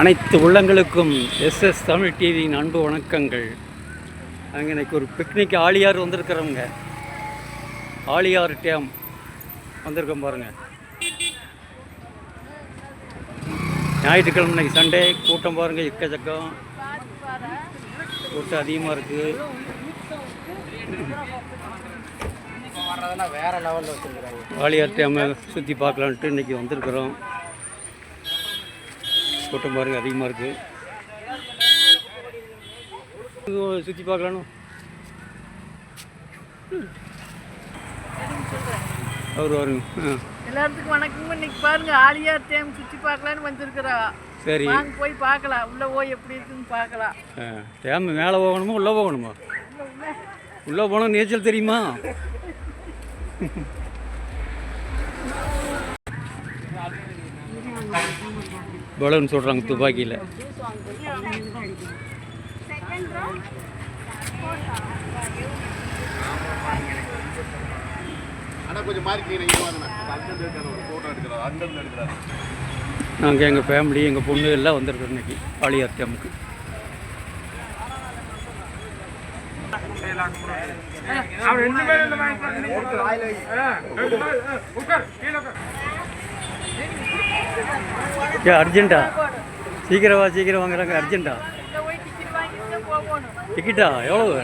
அனைத்து உள்ளங்களுக்கும் எஸ்எஸ் தமிழ் டிவியின் அன்பு வணக்கங்கள். அங்கே இன்னைக்கு ஒரு பிக்னிக் ஆழியார் வந்திருக்கிறவங்க. ஆழியார் டேம் வந்திருக்கோம் பாருங்க. ஞாயிற்றுக்கிழமை இன்னைக்கு சண்டே கூட்டம் பாருங்க எக்கச்சக்கம். கூட்டம் அதிகமாக இருக்குது ஆழியார் டேமை சுற்றி பார்க்கலான்ட்டு இன்னைக்கு வந்திருக்கிறோம். கூட்டம் பாருங்க அதிகமாக இருக்குது சுற்றி பார்க்கலான்னு அவர் வருங்க. எல்லாத்துக்கும் வணக்கம் இன்னைக்கு பாருங்க ஆலியார் டேம் சுற்றி பார்க்கலான்னு வந்திருக்கிறா. சரி. வாங்க போய் பார்க்கலாம். உள்ள போய் எப்படி இருக்குன்னு பார்க்கலாம். டேம் மேலே போகணுமா உள்ளே போகணுமா? உள்ளே போனால் நீச்சல் தெரியுமா? எடுக்கிறார். அங்கேருந்து எடுக்கிறார். நாங்கள் எங்கள் ஃபேமிலி எங்கள் பொண்ணு எல்லாம் வந்திருக்கோம் இன்னைக்கு ஆழியார் டேமுக்கு ஏ அர்ஜென்ட்டா சீக்கிரம் வா சீக்கிரம் வாங்குறாங்க அர்ஜென்ட்டா உள்ள போய் டிக்கெட் வாங்கிட்டு தான் போகணும் டிக்கெட்டா எவ்வளவு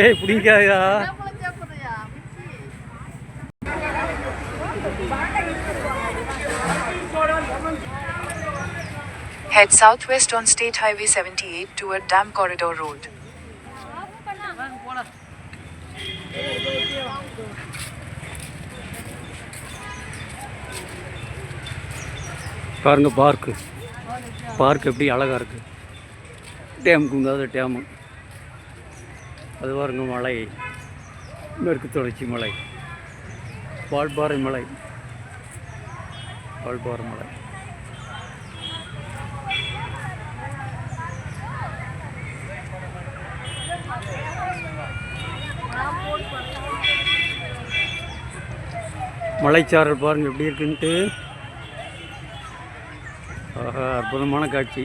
ஏய் பிடிக்காதா சாப்பிட சாப்பிட்றியா மிச்சி Head southwest on State Highway 78 toward Dam Corridor Road. பாருங்க பார்க்கு பார்க் எப்படி அழகாக இருக்குது டேம் குந்தாத டேமு அது பாருங்க மலை. மேற்கு தொடர்ச்சி மலை. வால்பாறை மலை. வால்பாறை மலை. மலைச்சாரல் பாருங்கள் எப்படி இருக்குன்ட்டு. ஆஹா அற்புதமான காட்சி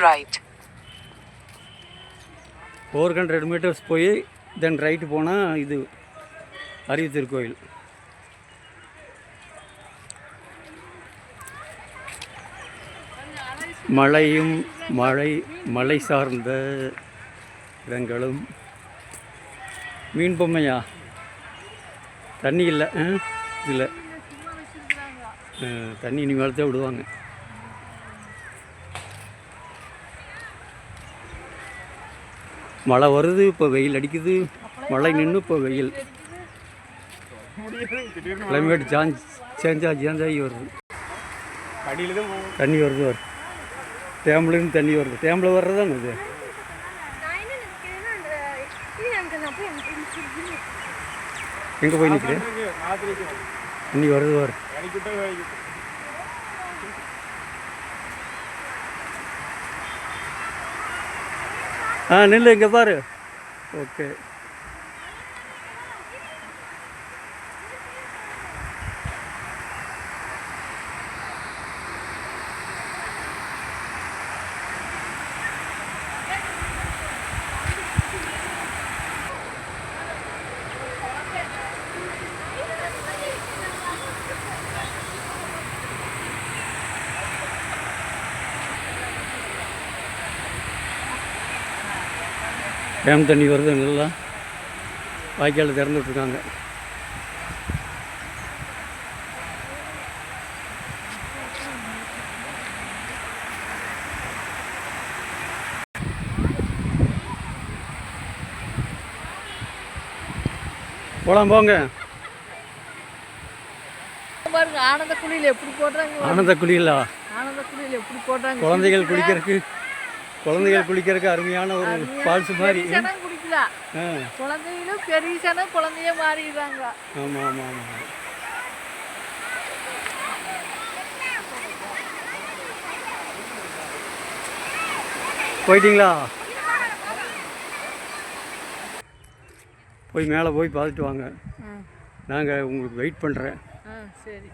Right. ஃபோர் ஹண்ட்ரட் மீட்டர்ஸ் போய் தென் ரைட்டு போனால் இது அருவி திருக்கோயில் மலையும் மழை மலை சார்ந்த இடங்களும் மீன் பொம்மையா? தண்ணி இல்லை. இல்லை. தண்ணி இனிமேல் தான் விடுவாங்க. மழை வருது இப்போ வெயில் அடிக்குது. மழை நின்று இப்போ வெயில். கிளைமேட் சாஞ்ச் சேஞ்ச் ஆகி சேஞ்ச் ஆகி வருது. தண்ணி வருது வருது. டேம்லேருந்து தண்ணி வருது. டேமில் வர்றதாங்க இது? எங்கே போய் நிற்கிறேன் இன்னைக்கு வருது வர ஆ நில்லு இங்கே பாரு. ஓகே டேம் தண்ணி வருது நல்லா வாய்க்கால் திறந்து விட்ருக்காங்க போலாம் போங்க. பாருங்க ஆனந்த குழியில் எப்படி போடுறாங்க? ஆனந்த குளியலா ஆனந்த குழியில் எப்படி போடுறாங்க? குழந்தைகள் குளிக்கிறதுக்கு குழந்தைகள் குளிக்கிறதுக்கு அருமையான ஒரு ஃபால்ஸ் மாதிரி. குழந்தைகளும் பெரிய சனம் குழந்தைய மாறிடுறாங்க. ஆமாம் ஆமாம் ஆமாம் போயிட்டீங்களா? போய் மேலே போய் பார்த்துட்டு வாங்க. நாங்கள் உங்களுக்கு வெயிட் பண்ணுறேன் சரி.